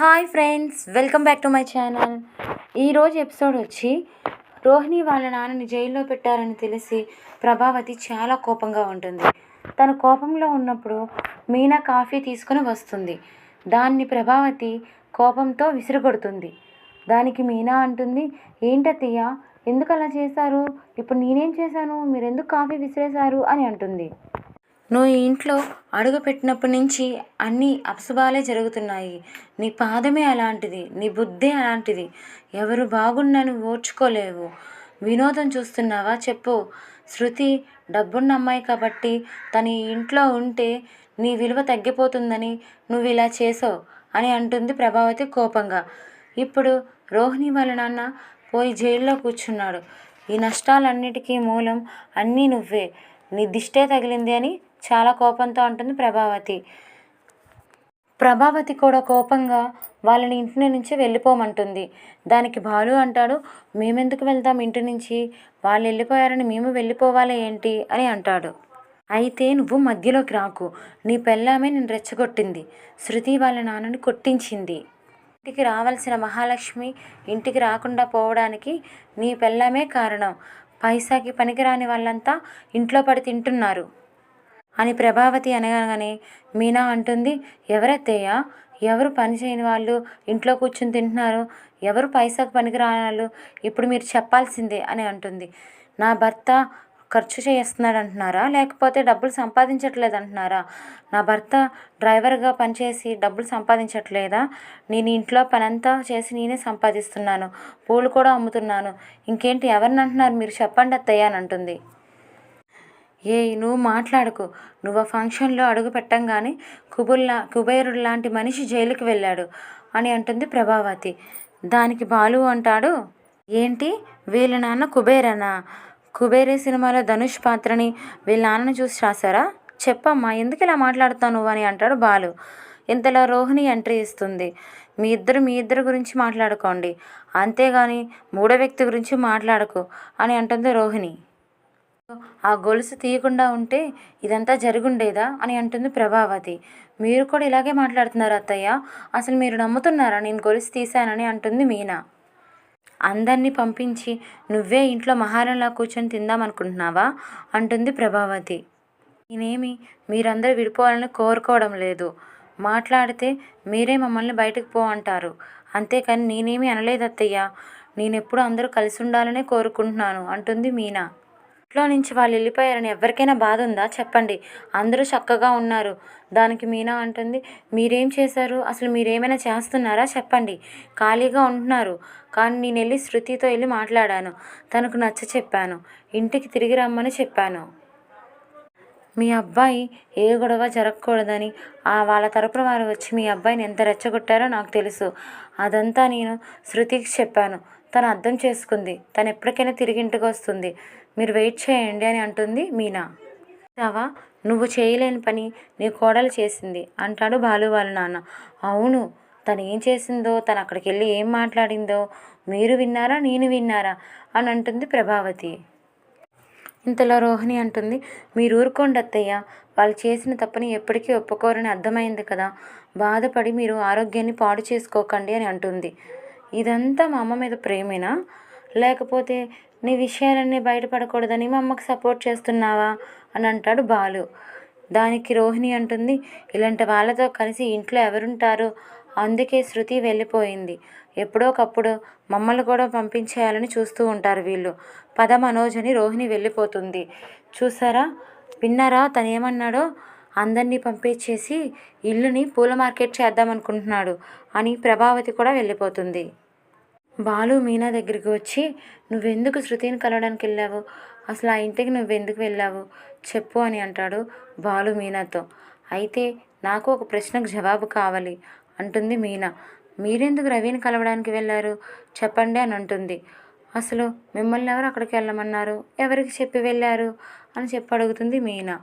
Hi friends welcome back to my channel. ఈరోజు episode వచ్చి రోహిణి వాళ్ళ నాన్నని జైల్లో పెట్టారని తెలిసి ప్రభావతి చాలా కోపంగా ఉంటుంది. తను కోపంలో ఉన్నప్పుడు మీనా కాఫీ తీసుకుని వస్తుంది. దాన్ని ప్రభావతి కోపంతో విసిరుగొడుతుంది. దానికి మీనా అంటుంది ఏంటత్తయ్య ఎందుకు అలా చేశారు? ఇప్పుడు నేనేం చేశాను? మీరు ఎందుకు కాఫీ విసిరేశారు? అని అంటుంది. నువ్వు ఈ ఇంట్లో అడుగుపెట్టినప్పటి నుంచి అన్నీ అపశుభాలే జరుగుతున్నాయి. నీ పాదమే అలాంటిది నీ బుద్ధే అలాంటిది. ఎవరు బాగున్నాను ఓర్చుకోలేవు. వినోదం చూస్తున్నావా చెప్పు. శృతి డబ్బున్న అమ్మాయి కాబట్టి తను ఇంట్లో ఉంటే నీ విలువ తగ్గిపోతుందని నువ్వు ఇలా చేసావు అని అంటుంది ప్రభావతి కోపంగా. ఇప్పుడు రోహిణి వాళ్ళ నాన్న పోయి జైల్లో కూర్చున్నాడు. ఈ నష్టాలన్నిటికీ మూలం అన్నీ నువ్వే. నీ దిష్టే తగిలింది అని చాలా కోపంతో ఉంటుంది ప్రభావతి. ప్రభావతి కూడా కోపంగా వాళ్ళని ఇంటి నుంచి వెళ్ళిపోమంటుంది. దానికి బాలు అంటాడు మేమెందుకు వెళ్తాం ఇంటి నుంచి? వాళ్ళు వెళ్ళిపోయారని మేము వెళ్ళిపోవాలి ఏంటి? అని అంటాడు. అయితే నువ్వు మధ్యలోకి రాకు. నీ పెళ్ళామే నేను రెచ్చగొట్టింది. శృతి వాళ్ళ నాన్నని కొట్టించింది. ఇంటికి రావాల్సిన మహాలక్ష్మి ఇంటికి రాకుండా పోవడానికి నీ పెళ్ళామే కారణం. పైసాకి పనికిరాని వాళ్ళంతా ఇంట్లో పడి తింటున్నారు. అని ప్రభావతి అనగానే మీనా అంటుంది ఎవరత్తయ్య? ఎవరు పని చేయని వాళ్ళు? ఇంట్లో కూర్చుని తింటున్నారు. ఎవరు పైసాకు పనికిరాని వాళ్ళు? ఇప్పుడు మీరు చెప్పాల్సిందే అని అంటుంది. నా భర్త ఖర్చు చేస్తున్నాడు అంటున్నారా లేకపోతే డబ్బులు సంపాదించట్లేదు అంటున్నారా నా భర్త డ్రైవర్గా పనిచేసి డబ్బులు సంపాదించట్లేదా? నేను ఇంట్లో పనంతా చేసి నేనే సంపాదిస్తున్నాను. పూలు కూడా అమ్ముతున్నాను. ఇంకేంటి? ఎవరిని అంటున్నారు? మీరు చెప్పండి అత్తయ్య అని అంటుంది. ఏ నువ్వు మాట్లాడకు. నువ్వు ఆ ఫంక్షన్లో అడుగు పెట్టంగానే కుబుల్లా కుబేరుడు లాంటి మనిషి జైలుకి వెళ్ళాడు అని అంటుంది ప్రభావతి. దానికి బాలు అంటాడు ఏంటి? వీళ్ళ నాన్న కుబేరనా? కుబేరే సినిమాలో ధనుష్ పాత్రని వీళ్ళ నాన్నని చూసి రాశారా? చెప్పమ్మా ఎందుకు ఇలా మాట్లాడుతావు నువ్వు? అని అంటాడు బాలు. ఇంతలో రోహిణి ఎంట్రీ ఇస్తుంది. మీ ఇద్దరు మీ ఇద్దరు గురించి మాట్లాడుకోండి. అంతేగాని మూడో వ్యక్తి గురించి మాట్లాడకు అని అంటుంది రోహిణి. ఆ గొలుసు తీయకుండా ఉంటే ఇదంతా జరుగుండేదా అని అంటుంది ప్రభావతి. మీరు కూడా ఇలాగే మాట్లాడుతున్నారు అత్తయ్య. అసలు మీరు నమ్ముతున్నారా నేను గొలుసు తీశానని అంటుంది మీనా. అందరినీ పంపించి నువ్వే ఇంట్లో మహారాణిలా కూర్చొని తిందామనుకుంటున్నావా? అంటుంది ప్రభావతి. నేనేమి మీరందరూ విడిపోవాలని కోరుకోవడం లేదు. మాట్లాడితే మీరే మమ్మల్ని బయటకు పో అంటారు. అంతేకాని నేనేమి అనలేదు అత్తయ్య నేనెప్పుడు అందరూ కలిసి ఉండాలనే కోరుకుంటున్నాను అంటుంది మీనా. ఇంట్లో నుంచి వాళ్ళు వెళ్ళిపోయారని ఎవరికైనా బాధ ఉందా? చెప్పండి. అందరూ చక్కగా ఉన్నారు. దానికి మీనా అంటుంది మీరేం చేశారు? అసలు మీరేమైనా చేస్తున్నారా? చెప్పండి. ఖాళీగా ఉంటున్నారు. కానీ నేను వెళ్ళి శృతితో వెళ్ళి మాట్లాడాను. తనకు నచ్చ చెప్పాను. ఇంటికి తిరిగి రమ్మని చెప్పాను. మీ అబ్బాయి ఏ గొడవ జరగకూడదని ఆ వాళ్ళ తరపున వారు వచ్చి మీ అబ్బాయిని ఎంత రెచ్చగొట్టారో నాకు తెలుసు. అదంతా నేను శృతికి చెప్పాను. తను అర్థం చేసుకుంది. తను ఎప్పటికైనా తిరిగి ఇంటికి వస్తుంది. మీరు వెయిట్ చేయండి అని అంటుంది మీనా. చావా నువ్వు చేయలేని పని నీ కోడలు చేసింది అంటాడు బాలు వాళ్ళ నాన్న. అవును తను ఏం చేసిందో తను అక్కడికి వెళ్ళి ఏం మాట్లాడిందో మీరు విన్నారా నేను విన్నారా అని అంటుంది ప్రభావతి. ఇంతలో రోహిణి అంటుంది మీరు ఊరుకోండి అత్తయ్య వాళ్ళు చేసిన తప్పని ఎప్పటికీ ఒప్పుకోరని అర్థమైంది కదా బాధపడి మీరు ఆరోగ్యాన్ని పాడు చేసుకోకండి అని అంటుంది. ఇదంతా మా అమ్మ మీద ప్రేమేనా? లేకపోతే నీ విషయాలన్నీ బయటపడకూడదని మా అమ్మకి సపోర్ట్ చేస్తున్నావా? అని అంటాడు బాలు. దానికి రోహిణి అంటుంది ఇలాంటి వాళ్ళతో కలిసి ఇంట్లో ఎవరుంటారు? అందుకే శృతి వెళ్ళిపోయింది. ఎప్పుడో ఒకప్పుడు మమ్మల్ని కూడా పంపించేయాలని చూస్తూ ఉంటారు వీళ్ళు. పద మనోజ్ అని రోహిణి వెళ్ళిపోతుంది. చూసారా? విన్నారా? తను ఏమన్నాడో అందరినీ పంపించేసి ఇల్లుని పూల మార్కెట్ చేద్దాం అనుకుంటున్నాడు అని ప్రభావతి కూడా వెళ్ళిపోతుంది. బాలు మీనా దగ్గరికి వచ్చి నువ్వెందుకు శృతిని కలవడానికి వెళ్ళావు? అసలు ఆ ఇంటికి నువ్వెందుకు వెళ్ళావు? చెప్పు అని అంటాడు బాలు మీనాతో. అయితే నాకు ఒక ప్రశ్నకు జవాబు కావాలి అంటుంది మీనా. మీరెందుకు రవిని కలవడానికి వెళ్ళారు? చెప్పండి అని అంటుంది. అసలు మిమ్మల్ని ఎవరు అక్కడికి వెళ్ళమన్నారు? ఎవరికి చెప్పి వెళ్ళారు? అని చెప్పి అడుగుతుంది మీనా.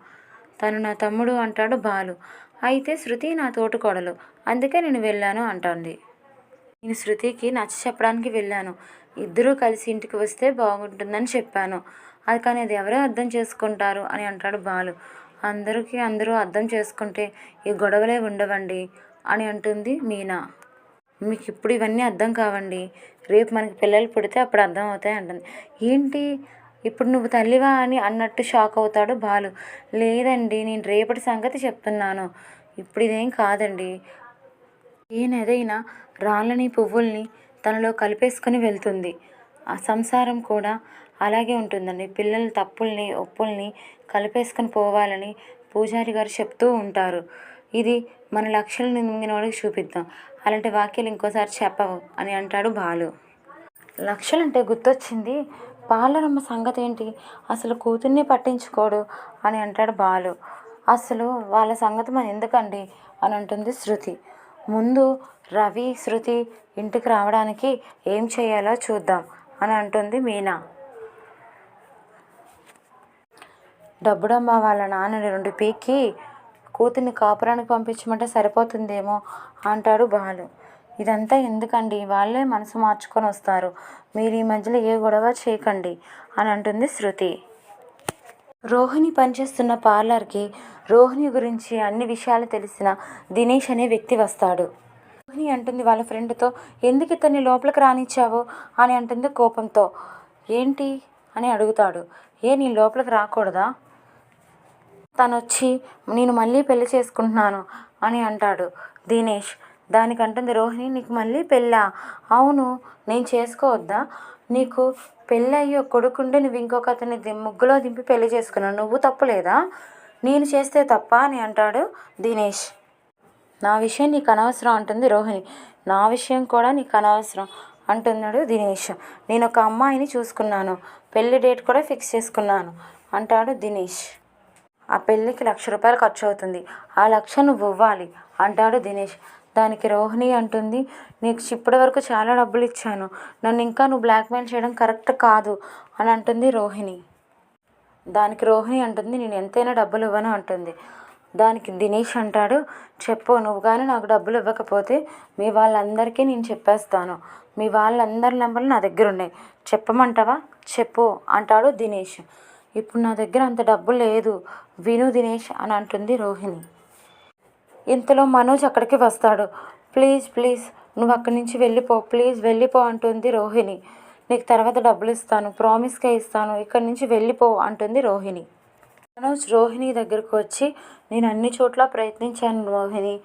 తను నా తమ్ముడు అంటాడు బాలు. అయితే శృతి నా తోటికోడలు అందుకే నేను వెళ్ళాను అంటుంది. నేను శృతికి నచ్చ చెప్పడానికి వెళ్ళాను. ఇద్దరూ కలిసి ఇంటికి వస్తే బాగుంటుందని చెప్పాను. అది కానీ అది ఎవరో అర్థం చేసుకుంటారు అని అంటాడు బాలు. అందరికీ అందరూ అర్థం చేసుకుంటే ఈ గొడవలే ఉండవండి అని అంటుంది మీనా. మీకు ఇప్పుడు ఇవన్నీ అర్థం కావండి. రేపు మనకి పిల్లలు పుడితే అప్పుడు అర్థం అవుతాయి అంటుంది. ఏంటి? ఇప్పుడు నువ్వు తల్లివా అని అన్నట్టు షాక్ అవుతాడు బాలు. లేదండి నేను రేపటి సంగతి చెప్తున్నాను. ఇప్పుడు ఇదేం కాదండి. ఏదైనా రాళ్ళని పువ్వుల్ని తనలో కలిపేసుకుని వెళ్తుంది. ఆ సంసారం కూడా అలాగే ఉంటుందండి. పిల్లల తప్పుల్ని ఒప్పుల్ని కలిపేసుకొని పోవాలని పూజారి గారు చెప్తూ ఉంటారు. ఇది మన లక్ష్యం మింగిన వాళ్ళకి చూపిద్దాం. అలాంటి వాక్యాలు ఇంకోసారి చెప్పవు అని అంటాడు బాలు. లక్షలంటే గుర్తొచ్చింది. పాలరమ్మ సంగతి ఏంటి? అసలు కూతుర్ని పట్టించుకోడు అని అంటాడు బాలు. అసలు వాళ్ళ సంగతి మన ఎందుకండి? అని అంటుంది శృతి. ముందు రవి శృతి ఇంటికి రావడానికి ఏం చేయాలో చూద్దాం అని అంటుంది మీనా. డబ్బుడమ్మ వాళ్ళ నాన్నని రెండు పీకి కూతుర్ని కాపురానికి పంపించమంటే సరిపోతుందేమో అంటాడు బాలు. ఇదంతా ఎందుకండి? వాళ్ళే మనసు మార్చుకొని వస్తారు. మీరు ఈ మధ్యలో ఏ గొడవ చేయకండి అని అంటుంది శృతి. రోహిణి పనిచేస్తున్న పార్లర్కి రోహిణి గురించి అన్ని విషయాలు తెలిసిన దినేష్ అనే వ్యక్తి వస్తాడు. రోహిణి అంటుంది వాళ్ళ ఫ్రెండ్తో ఎందుకు ఇతన్ని లోపలికి రానిచ్చావు? అని అంటుంది కోపంతో. ఏంటి? అని అడుగుతాడు. ఏ నీ లోపలికి రాకూడదా? తను వచ్చి నేను మళ్ళీ పెళ్ళి చేసుకుంటున్నాను అని అంటాడు దినేష్. దానికంటుంది రోహిణి నీకు మళ్ళీ పెళ్ళా? అవును నేను చేసుకోవద్దా? నీకు పెళ్ళి అయ్యి నువ్వు ఇంకొక అతని ది- ముగ్గులో దింపి పెళ్ళి చేసుకున్నావు. నువ్వు తప్పులేదా నేను చేస్తే తప్ప అని అంటాడు దినేష్. నా విషయం నీకు అనవసరం అంటుంది రోహిణి. నా విషయం కూడా నీకు అనవసరం అంటున్నాడు దినేష్. నేను ఒక అమ్మాయిని చూసుకున్నాను. పెళ్ళి డేట్ కూడా ఫిక్స్ చేసుకున్నాను అంటాడు దినేష్. ఆ పెళ్ళికి లక్ష రూపాయలు ఖర్చు అవుతుంది. ఆ లక్ష నువ్వు ఇవ్వాలి అంటాడు దినేష్. దానికి రోహిణి అంటుంది నీకు ఇప్పటి వరకు చాలా డబ్బులు ఇచ్చాను. నన్ను ఇంకా నువ్వు బ్లాక్మెయిల్ చేయడం కరెక్ట్ కాదు అని అంటుంది రోహిణి. దానికి రోహిణి అంటుంది నేను ఎంతైనా డబ్బులు ఇవ్వను అంటుంది. దానికి దినేష్ అంటాడు చెప్పు నువ్వు కానీ నాకు డబ్బులు ఇవ్వకపోతే మీ వాళ్ళందరికీ నేను చెప్పేస్తాను. మీ వాళ్ళందరి నెంబర్లు నా దగ్గర ఉన్నాయి. చెప్పమంటావా? చెప్పు అంటాడు దినేష్. ఇప్పుడు నా దగ్గర అంత డబ్బు లేదు. విను దినేష్ అని అంటుంది రోహిణి. ఇంతలో మనోజ్ అక్కడికి వస్తాడు. ప్లీజ్ ప్లీజ్ నువ్వు అక్కడి నుంచి వెళ్ళిపో ప్లీజ్ వెళ్ళిపో అంటుంది రోహిణి. నీకు తర్వాత డబ్బులు ఇస్తాను ప్రామిస్గా ఇస్తాను ఇక్కడి నుంచి వెళ్ళిపో అంటుంది రోహిణి. మనోజ్ రోహిణి దగ్గరకు వచ్చి నేను అన్ని చోట్ల ప్రయత్నించాను రోహిణి.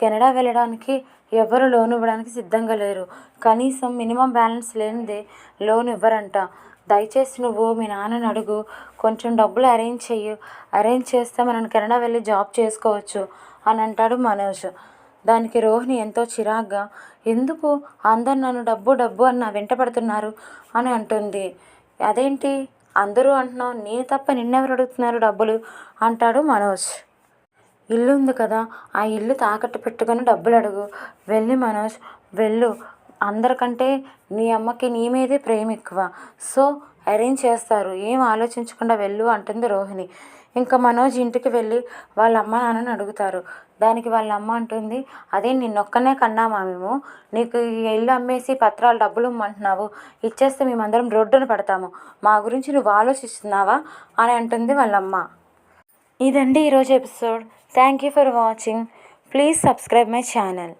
కెనడా వెళ్ళడానికి ఎవరు లోన్ ఇవ్వడానికి సిద్ధంగా లేరు. కనీసం మినిమం బ్యాలెన్స్ లేనిదే లోన్ ఇవ్వరంట. దయచేసి నువ్వు మీ నాన్నని అడుగు. కొంచెం డబ్బులు అరేంజ్ చెయ్యి. అరేంజ్ చేస్తే మనం కెనడా వెళ్ళి జాబ్ చేసుకోవచ్చు అని అంటాడు మనోజ్. దానికి రోహిణి ఎంతో చిరాగ్గా ఎందుకు? అందరు నన్ను డబ్బు డబ్బు అని నా వెంట పడుతున్నారు అని అంటుంది. అదేంటి? అందరూ అంటున్నావు. నేను తప్ప నిన్నెవరు అడుగుతున్నారు డబ్బులు? అంటాడు మనోజ్. ఇల్లు ఉంది కదా. ఆ ఇల్లు తాకట్టు పెట్టుకొని డబ్బులు అడుగు. వెళ్ళి మనోజ్ వెళ్ళు. అందరికంటే నీ అమ్మకి నీ మీదే ప్రేమ ఎక్కువ సో అరేంజ్ చేస్తారు. ఏం ఆలోచించకుండా వెళ్ళు అంటుంది రోహిణి. ఇంకా మనోజ్ ఇంటికి వెళ్ళి వాళ్ళ అమ్మ నాన్నని అడుగుతారు. దానికి వాళ్ళ అమ్మ అంటుంది అదే నిన్నొక్కనే కన్నామా మేము? నీకు ఇల్లు అమ్మేసి పత్రాలు డబ్బులు ఇమ్మంటున్నావు. ఇచ్చేస్తే మేమందరం రోడ్డున పడతాము. మా గురించి నువ్వు ఆలోచిస్తున్నావా? అని అంటుంది వాళ్ళ అమ్మ. ఇదండి ఈరోజు episode. Thank you for watching. Please subscribe my channel.